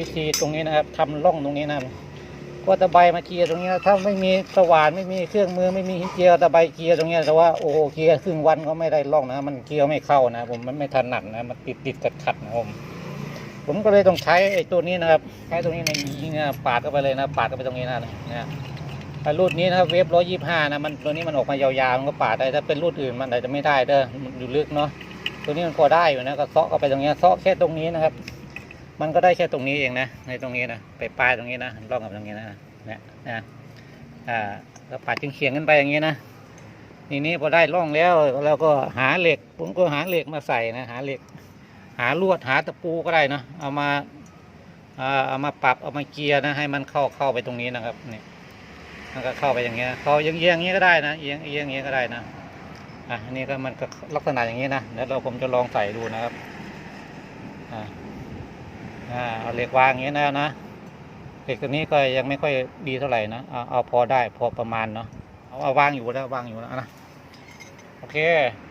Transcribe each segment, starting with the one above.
วิธีตรงนี้นะครับทำร่องตรงนี้นะครับก็ตะไบมาเคลียร์ตรงนี้นะถ้าไม่มีสว่านไม่มีเครื่องมือไม่มีหินเจียวตะไบเคลียร์ตรงนี้แต่ว่าโอ้โหเคลียร์ครึ่งวันก็ไม่ได้ร่องนะ มันเคลียร์ไม่เข้านะ ผมมันไม่ถนัดนะมันติดติดขัดขัดนะผมผมก็เลยต้องใช้ไอ้ตัวนี้นะครับใช้ตรงนี้ในยิงนะปาดเข้าไปเลยนะ ปาดเข้าไปตรงนี้นะนะไอ้รุ่นนี้นะครับเวฟร้อยยี่ห้านะมันตัวนี้มันออกมายาวๆมันก็ปาดได้ถ้าเป็นรุ่นอื่นมันอาจจะไม่ได้เด้ออยู่ลึกเนาะตัวนี้มันพอได้อยู่นะก็เซาะเข้าไปตรงนี้เซาะแค่ตรงนี้นะครับ มันก็ได้แค่ตรงนี้เองนะ ในตรงนี้นะไปปลายตรงนี้นะร่องกับตรงนี้นะเนี่ยนะอ่าแล้วปาดเฉียงๆขึ้นไปอย่างนี้นะทีนี้พอได้ร่องแล้วเราก็หาเหล็ก ผมก็หาเหล็กมาใส่นะหาเหล็ก หาลวดหาตะปูก็ได้นะเอามาเอามาปรับเอามาเกียร์นะให้มันเข้าเข้าไปตรงนี้นะครับนี่มันก็เข้าไปอย่างเงี้ยเขาเอียงเอียงๆอย่างนี้ก็ได้นะเอียงเอียงอย่างนี้ก็ได้นะอะนนี้ก็มันก็ลักษณะอย่างนี้นะเดี๋ยวเราผมจะลองใส่ดูนะครับอ่า อ่าเอาเหล็กวางอย่างนี้นะนะเหล็กตัวนี้ก็ยังไม่ค่อยดีเท่าไหร่นะเอาเอาพอได้พอประมาณเนาะเอาเอาวางอยู่แล้ววางอยู่แล้วนะโอเค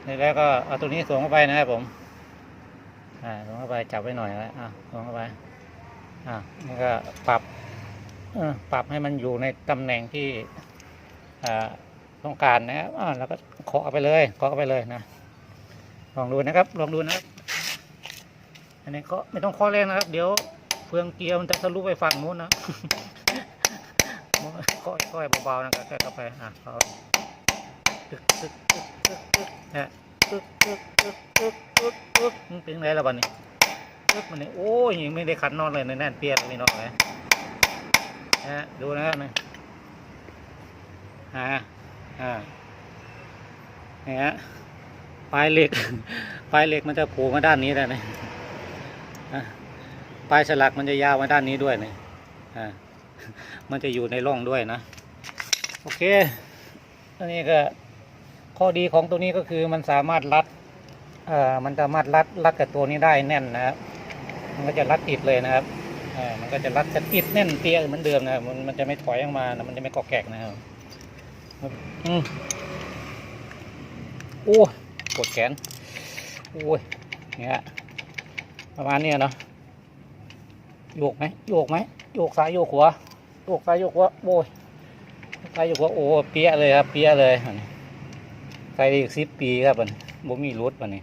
นี่แล้วก็เอาตัวนี้สวมเข้าไปนะครับผมอ่าสวมเข้าไปจับไว้หน่อยนะอะสวมเข้าไปอ่านี่ก็ปรับอปรับให้มันอยู่ในตำแหน่งที่อ่าต้องการนะครับอ่าแล้วก็เคาะไปเลยเคาะไปเลยนะลองดูนะครับลองดูนะครับ อันนี้ก็ไม่ต้องเคาะแรงนะครับ เดี๋ยวเฟืองเกียร์มันจะทะลุไปฝั่งนู้นนะเคาะค่อยๆเบาๆนะครับแค่เข้าไปอะเขาตึกตึกตึกตึกตึกนะตึกตึกตึกตึกตึกตึกมันเป็นไงล่ะบัดนี้ตึกมันนี่โอ้ยยังไม่ได้ขัดนอนเลยในแน่นเปียกเลยนอนเลยนะฮะดูนะครับนี่อ่าอ่าเนี่ยปลายเหล็กปลายเหล็กมันจะโผล่มาด้านนี้ได้นะอะ ปลายฉลักมันจะยาวมาด้านนี้ด้วยนะอ่ามันจะอยู่ในร่องด้วยนะ โอเค อันนี้ก็ข้อดีของตัวนี้ก็คือมันสามารถรัดเอ่อมันสามารถรัดรัดกับตัวนี้ได้แน่นนะครับ มันก็จะรัดติดเลยนะครับอ่ามันก็จะรัดจะติดแน่นเปียเหมือนเดิมนะครับมันมันจะไม่ถอยออกมานะมันจะไม่กอกแกกนะครับอืมโอ้ยปวดแขน โอ้ยเนี่ย ประมาณนี้เนาะโยกไหมโยกไหมโยกซ้ายโยกขวาโยกซ้ายโยกขวาโอ้ยซ้ายโยกขวาโอ้เปี้ยเลยครับเปี้ยเลยอันนี้ใส่ได้อีกสิบปีครับมันบ่มีรุดมันนี่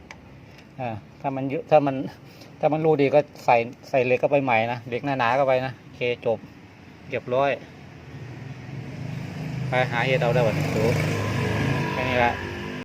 อ่าถ้ามันเยอะถ้ามันถ้ามันรูดีก็ใส่ใส่เหล็กเข้าไปใหม่นะเหล็กหนาๆเข้าไปนะเคจบเรียบร้อยไปหาเห็ดเอาได้วันนี้ดูแค่นี้ละ